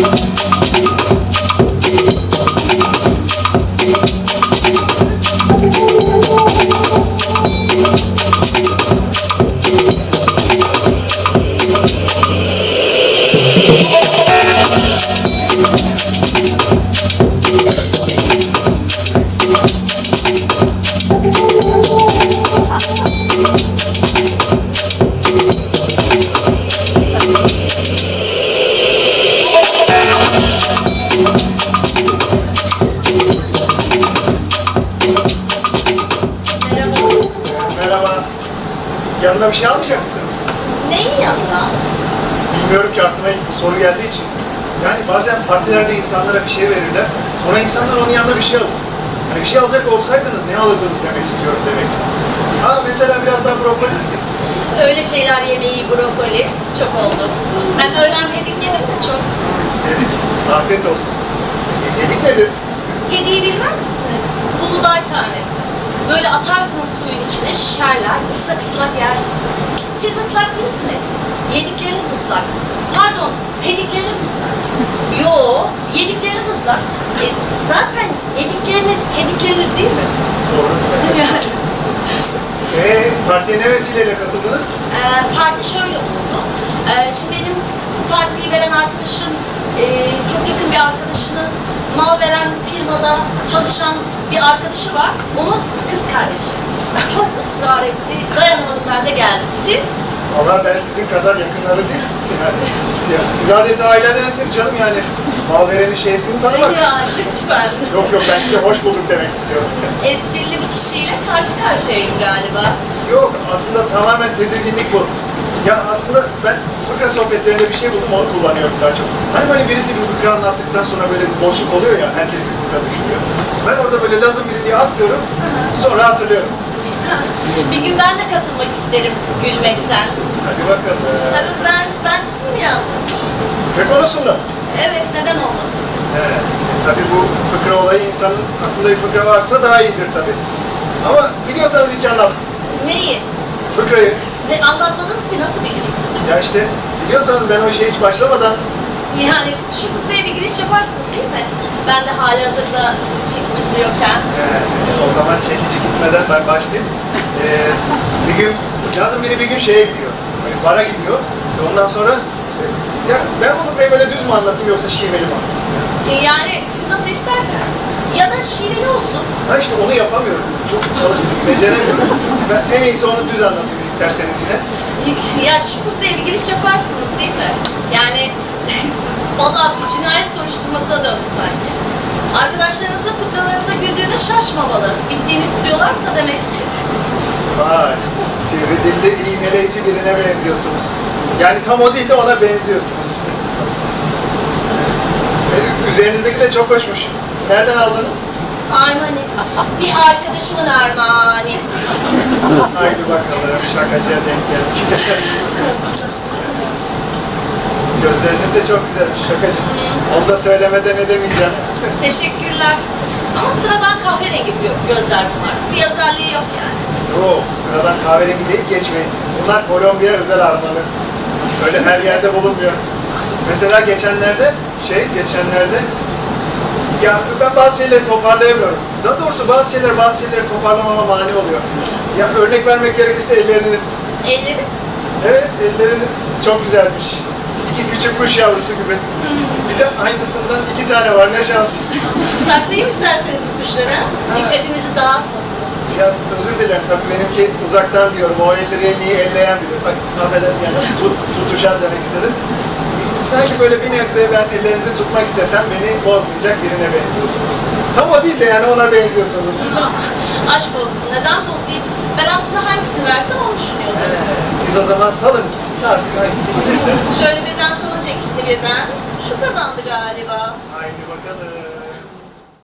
you. Yanına bir şey almayacak mısınız? Neyin yanına? Bilmiyorum ki aklıma ilk soru geldiği için. Yani bazen partilerde insanlara bir şey verirler. Sonra insanlar onun yanına bir şey alır. Hani bir şey alacak olsaydınız ne alırdınız demek istiyorum demek. Ha mesela biraz daha brokoli. Öyle şeyler yemeği, brokoli çok oldu. Hem öğlen hedik yedim de çok. Dedik. Afiyet olsun. Yedik nedir? Hediyi bilmez misiniz? Buğday tanesi. Böyle atarsınız suyun içine şişerler, ıslak ıslak yersiniz. Siz ıslak değilsiniz. Yedikleriniz ıslak. Pardon, hedikleriniz ıslak. Yo, yedikleriniz ıslak. E, zaten yedikleriniz hedikleriniz değil mi? Doğru. yani. Ee, partiye ne vesileyle katıldınız? Ee, parti şöyle oldu. Ee, şimdi benim bu partiyi veren arkadaşın e, çok yakın bir arkadaşının mal veren firmada çalışan bir arkadaşı var. Onun kız kardeşi. Çok ısrar etti. Dayanamadım ben de geldim. Siz? Allah ben sizin kadar yakınları değiliz. Yani, ya, siz adeta ailedensiniz canım yani. Mal verenin şeysini tanımak. Ya lütfen. Yok yok ben size hoş bulduk demek istiyorum. Esprili bir kişiyle karşı karşıyayım galiba. Yok aslında tamamen tedirginlik bu. Ya aslında ben fıkra sohbetlerinde bir şey buldum onu kullanıyorum daha çok. Hani böyle birisi bir fıkra anlattıktan sonra böyle bir boşluk oluyor ya herkes bir fıkra düşünüyor. Ben orada böyle lazım biri diye atlıyorum sonra hatırlıyorum. bir gün ben de katılmak isterim gülmekten. Hadi bakalım. Tabii ben, ben ciddiyim yalnız. Fıkra konusunda. Evet neden olmasın? Evet. Tabii bu fıkra olayı insanın aklında bir fıkra varsa daha iyidir tabii. Ama biliyorsanız hiç anlat. Neyi? Fıkrayı. Ne anlatmadınız ki nasıl bileyim? Ya işte biliyorsanız ben o işe hiç başlamadan Yani şu kutlaya bir giriş yaparsınız değil mi? Ben de hali hazırda sizi çekici buluyorken. Ee, o zaman çekici gitmeden ben başlayayım. Ee, bir gün, yazın biri bir gün şeye gidiyor. Böyle bara gidiyor. Ve ondan sonra e, ya ben bunu buraya böyle düz mü anlatayım yoksa şiveli mi anlatayım? E, Yani siz nasıl isterseniz. Ya da şiveli olsun. Ha işte onu yapamıyorum. Çok çalıştım, beceremiyorum. Ben en iyisi onu düz anlatayım isterseniz yine. ya şu kutlaya bir giriş yaparsınız değil mi? Yani vallahi bir cinayet soruşturmasına döndü sanki. Arkadaşlarınızın fıkralarınıza güldüğüne şaşmamalı. Bittiğini kutluyorlarsa demek ki. Vay, sivri dilli iğneleyici birine benziyorsunuz. Yani tam o değil de ona benziyorsunuz. Üzerinizdeki de çok hoşmuş. Nereden aldınız? Armani. Bir arkadaşımın Armani. Haydi bakalım şakacıya denk geldik. Gözleriniz de çok güzelmiş şakacı. Onu da söylemeden edemeyeceğim. Teşekkürler. Ama sıradan kahverengi gö- gözler bunlar. Bir özelliği yok yani. Yok sıradan kahverengi deyip geçmeyin. Bunlar Kolombiya özel armalı. Öyle her yerde bulunmuyor. Mesela geçenlerde, şey geçenlerde ya ben bazı şeyleri toparlayamıyorum. Daha doğrusu bazı şeyler bazı şeyleri toparlamama mani oluyor. Ya örnek vermek gerekirse elleriniz. Elleri Evet elleriniz çok güzelmiş. İki küçük kuş yavrusu gibi. Bir de aynısından iki tane var ne şans. saklayayım isterseniz bu kuşları. Dikkatinizi dağıtmasın. Ya özür dilerim tabii benimki uzaktan diyorum. O elleri en iyi elleyen bilir. Bak affedersin yani tut, tutuşan demek istedim. Sanki böyle bir nebze ben ellerinizi tutmak istesem beni bozmayacak birine benziyorsunuz. Tam o değil de yani ona benziyorsunuz. Aşk olsun. Neden bozayım? Ben aslında hangisini versem onu düşünüyordum. Siz o zaman salın ikisini de artık hangisi gelirse. Şöyle birden salınca ikisini birden. Şu kazandı galiba. Haydi bakalım.